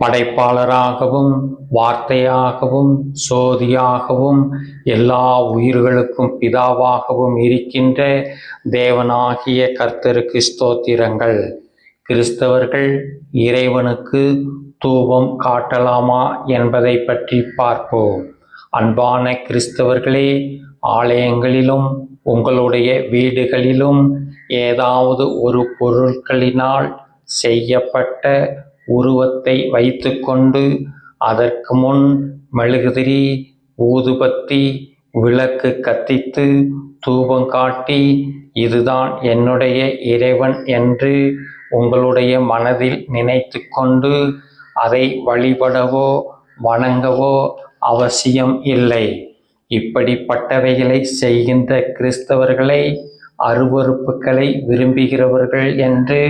படைப்பாளராகவும் வார்த்தையாகவும் சோதியாகவும் எல்லா உயிர்களுக்கும் பிதாவாகவும் இருக்கின்ற தேவனாகிய கர்த்தருக்கு ஸ்தோத்திரங்கள். கிறிஸ்தவர்கள் இறைவனுக்கு தூபம் காட்டலாமா என்பதை பற்றி பார்ப்போம். அன்பான கிறிஸ்தவர்களே ஆலயங்களிலும் உங்களுடைய வீடுகளிலும் ஏதாவது ஒரு பொருட்களினால் செய்யப்பட்ட உருவத்தை வைத்துக்கொண்டு அதற்கு முன் மெழுகுதிரி ஊதுபத்தி விளக்கு கத்தித்து தூபம் காட்டி இதுதான் என்னுடைய இறைவன் என்று உங்களுடைய மனதில் நினைத்து கொண்டு அதை வழிபடவோ வணங்கவோ அவசியம் இல்லை. இப்படிப்பட்டவைகளை செய்கின்ற கிறிஸ்தவர்களை அருவறுப்புகளை விரும்புகிறவர்கள் என்று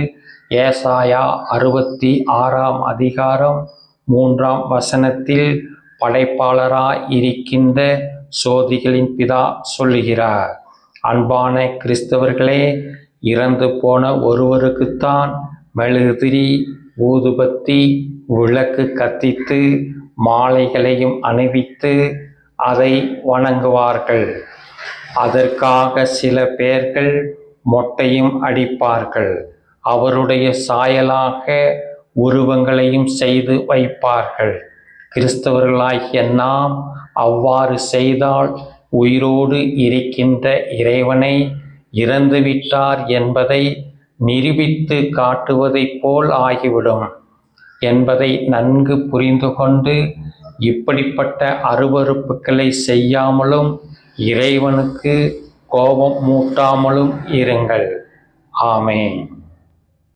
ஏசாயா அறுபத்தி ஆறாம் அதிகாரம் மூன்றாம் வசனத்தில் படைப்பாளராய் இருக்கின்ற சோதிகளின் பிதா சொல்லுகிறார் அன்பான கிறிஸ்தவர்களே இறந்து போன ஒருவருக்குத்தான் மெழுகுதிரி ஊதுபத்தி விளக்கு கத்தித்து மாலைகளையும் அணிவித்து அதை வணங்குவார்கள். அதற்காக சில பேர்கள் மொட்டையும் அடிப்பார்கள். அவருடைய சாயலாக உருவங்களையும் செய்து வைப்பார்கள். கிறிஸ்தவர்களாகிய நாம் அவ்வாறு செய்தால் உயிரோடு இருக்கின்ற இறைவனை இறந்துவிட்டார் என்பதை நிரூபித்து காட்டுவதைப் போல் ஆகிவிடும் என்பதை நன்கு புரிந்து கொண்டு இப்படிப்பட்ட அருவறுப்புகளை செய்யாமலும் இறைவனுக்கு கோபம் மூட்டாமலும் இருங்கள். ஆமென்.